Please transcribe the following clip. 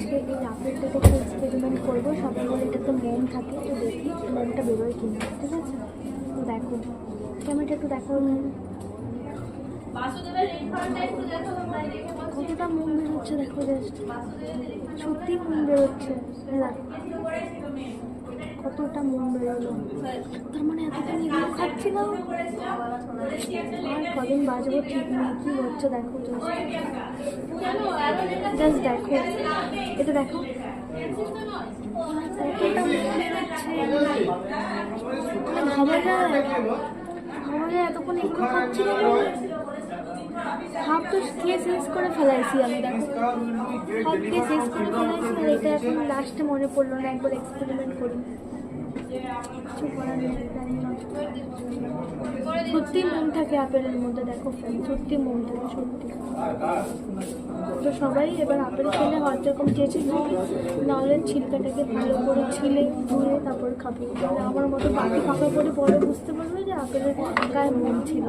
আজকে এই আপেলটা থেকে এক্সপেরিমেন্ট করব, সবাই বলে এটাতে মোম থাকে তো দেখি মোমটা বেরোয় কিনা, ঠিক আছে? তো দেখো ক্যামেরাটা একটু দেখো। কতটা মোম বেরোচ্ছে দেখো জাস্ট সত্যি মোম বেরোচ্ছে। হ্যাঁ। কতটা মোম বেরোলো। তার মানে এতদিন এগুলো খাচ্ছিলাম আর কদিন বাজবো ঠিক নেই, কি হচ্ছে দেখো জাস্ট দেখো। এটা দেখো। মানে এতক্ষণ এগুলো খাচ্ছিলাম হাফ তো শেষ করে আমি হাফ করে এটা এখন লাস্টে মনে পড়ল না, একবার এক্সপেরিমেন্ট করি। কিছু করার নেই। সত্যি মন থাকে আপেলের মধ্যে, দেখো সত্যি মন থাকে, সত্যি। তো সবাই এবার আপেল খেলে হয়তো এরকম খাবে নাহলে ছিলকাটাকে ভালো করে ছিলে, ধুয়ে তারপর খাবে। তাহলে আমার মতো বাকি ফাঁকা করে পরে বুঝতে পারবে যে আপেলের গায়ে মন ছিল।